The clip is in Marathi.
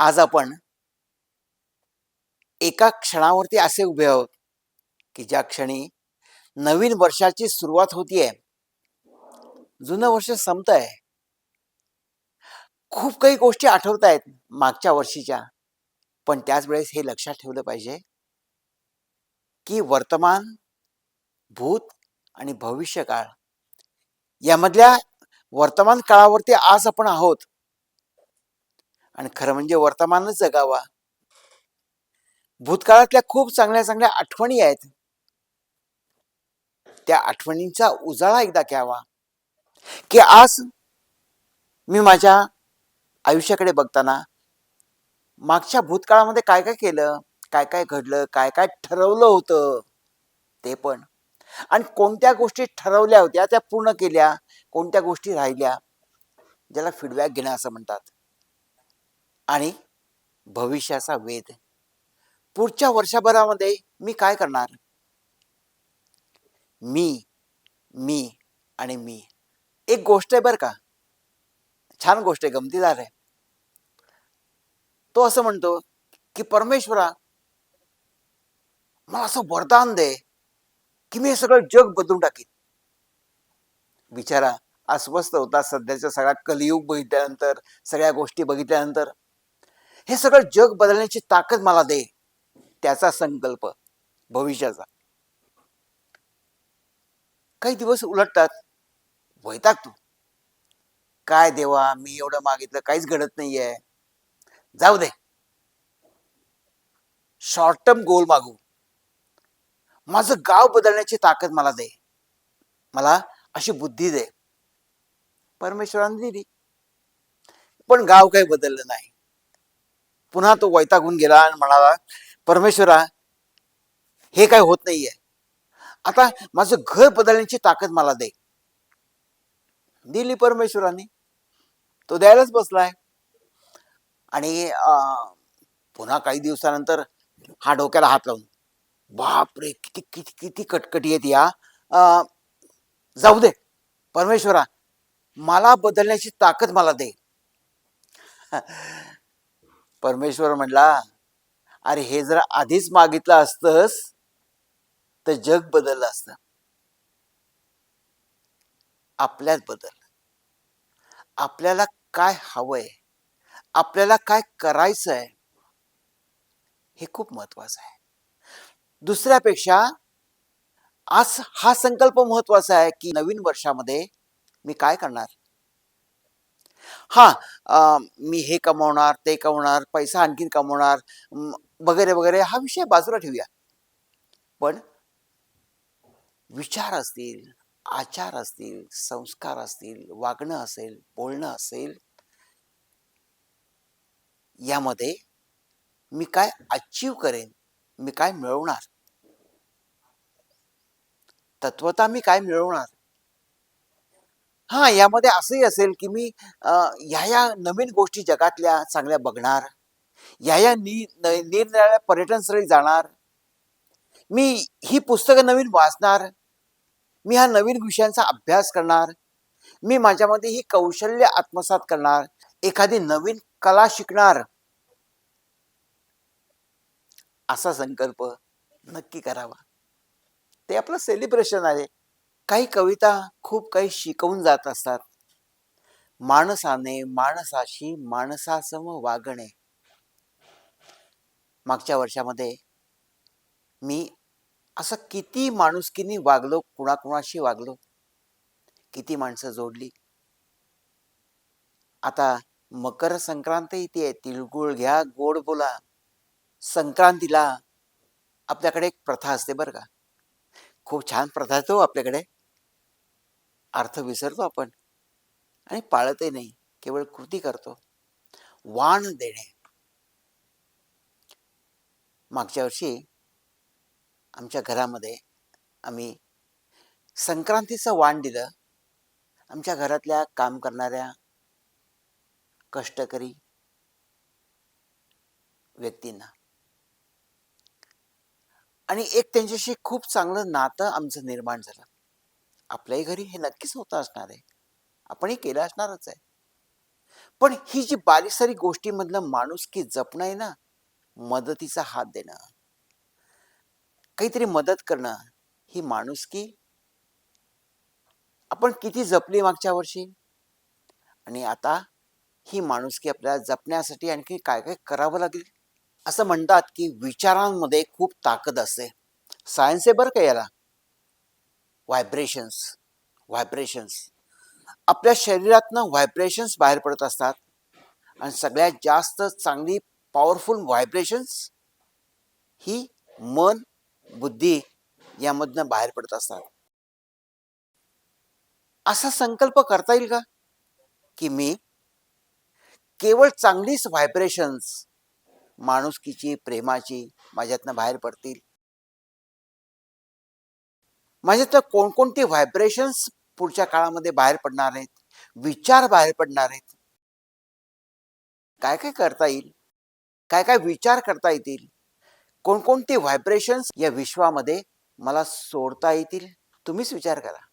आज आपण एका क्षणावरती असे उभे आहोत की ज्या क्षणी नवीन वर्षाची सुरुवात होतीये. जुनं वर्ष संपत आहे खूप काही गोष्टी आठवत आहेत मागच्या वर्षीच्या पण त्याच वेळेस हे लक्षात ठेवलं पाहिजे की वर्तमान भूत आणि भविष्य काळ यामधल्या वर्तमान काळावरती आज आपण आहोत. आणि खरं म्हणजे वर्तमानच जगावा. भूतकाळातल्या खूप चांगल्या चांगल्या आठवणी आहेत. त्या आठवणींचा उजाळा एकदा घ्यावा. की आज मी माझ्या आयुष्याकडे बघताना मागच्या भूतकाळामध्ये काय काय केलं काय काय घडलं काय काय ठरवलं होतं ते पण. आणि कोणत्या गोष्टी ठरवल्या होत्या त्या पूर्ण केल्या कोणत्या गोष्टी राहिल्या ज्याला फीडबॅक घेणं असं म्हणतात. आणि भविष्याचा वेध. पुढच्या वर्षभरामध्ये मी काय करणार? मी मी आणि मी. एक गोष्ट आहे बरं का. छान गोष्ट आहे गमतीदार आहे. तो असं म्हणतो की परमेश्वरा मला असं वरदान दे की मी हे सगळं जग बदलून टाकीन. बिचारा अस्वस्थ होता सध्याच्या सगळा कलियुग बघितल्यानंतर सगळ्या गोष्टी बघितल्यानंतर. हे सगळं जग बदलण्याची ताकद मला दे. त्याचा संकल्प भविष्याचा. काही दिवस उलटतात वैताग तू. काय देवा मी एवढं मागितलं काहीच घडत नाहीये. जाऊ दे. शॉर्ट टर्म गोल मागू. माझं गाव बदलण्याची ताकद मला दे. मला अशी बुद्धी दे. परमेश्वराने दिली. पण गाव काही बदललं नाही. पुन्हा तो वैतागून गेला आणि म्हणाला परमेश्वरा हे काय होत नाहीये. आता माझं घर बदलण्याची ताकद मला दे. दिली परमेश्वराने. तो द्यायलाच बसलाय. आणि पुन्हा काही दिवसानंतर हा डोक्याला हात लावून बापरे किती किती किती कटकटी आहेत या. जाऊ दे. परमेश्वरा मला बदलण्याची ताकद मला दे. परमेश्वर म्हणला अरे हे जर आधीच मागितलं असतंस तर जग बदललं असतं. आपल्यात बदल. आपल्याला काय हवंय? आपल्याला काय करायचं आहे? हे खूप महत्वाचं आहे. दुसऱ्यापेक्षा आज हा संकल्प महत्त्वाचा आहे की नवीन वर्षामध्ये मी काय करणार? हा मी हे कमवणार ते कमवणार पैसा आणखीन कमवणार वगैरे वगैरे हा विषय बाजूला ठेवूया. पण विचार असतील आचार असतील संस्कार असतील वागणं असेल बोलणं असेल यामध्ये मी काय अचीव करेन मी काय मिळवणार? तत्वता मी काय मिळवणार? हा यामध्ये असंही असेल की मी ह्या या नवीन गोष्टी जगातल्या चांगल्या बघणार. या या नि निरनिराळ्या पर्यटन स्थळी जाणार. मी ही पुस्तकं नवीन वाचणार. मी हा नवीन विषयांचा अभ्यास करणार. मी माझ्यामध्ये ही कौशल्य आत्मसात करणार. एखादी नवीन कला शिकणार. असा संकल्प नक्की करावा. ते आपलं सेलिब्रेशन आहे. काही कविता खूप काही शिकवून जात असतात. माणसाने माणसाशी माणसासम वागणे. मागच्या वर्षामध्ये मी असं किती माणुसकीनी वागलो कुणाकुणाशी वागलो किती माणसं जोडली. आता मकर संक्रांत येते तिळगुळ घ्या गोड बोला. संक्रांतीला आपल्याकडे एक प्रथा असते बरं का. खूप छान प्रथा आहे तो आपल्याकडे. अर्थ विसरतो आपण आणि पाळतही नाही केवळ कृती करतो. वाण देणे. मागच्या वर्षी आमच्या घरामध्ये आम्ही संक्रांतीचं वाण दिलं. आमच्या घरातल्या काम करणाऱ्या कष्टकरी व्यक्तींना. आणि एक त्यांच्याशी खूप चांगलं नातं आमचं निर्माण झालं. आपल्याही घरी हे नक्कीच होत असणार आहे. आपणही केलं असणारच आहे. पण ही जी बारीक सारी गोष्टीमधलं माणुसकी जपणं आहे ना मदतीचा हात देणं. काहीतरी मदत करणं ही माणुसकी आपण किती जपली मागच्या वर्षी? आणि आता ही माणुसकी आपल्याला जपण्यासाठी आणखी काय काय करावं लागेल? असं म्हणतात की विचारांमध्ये खूप ताकद असते. सायन्स आहे बरं का याला? व्हायब्रेशन्स व्हायब्रेशन्स आपल्या शरीरातनं व्हायब्रेशन्स बाहेर पडत असतात. आणि सगळ्यात जास्त चांगली पॉवरफुल व्हायब्रेशन्स ही मन बुद्धी यामधनं बाहेर पडत असतात. असा संकल्प करता येईल का? की मी केवळ चांगलीच व्हायब्रेशन्स माणुसकीची प्रेमाची माझ्यातनं बाहेर पडतील. माझ्यातनं कोणकोणते व्हायब्रेशन्स पुढच्या काळामध्ये बाहेर पडणार आहेत? विचार बाहेर पडणार आहेत. काय काय करता येईल? काय काय विचार करता येतील? कोणकोणते व्हायब्रेशन्स या विश्वामध्ये मला सोडता येतील? तुम्हीच विचार करा.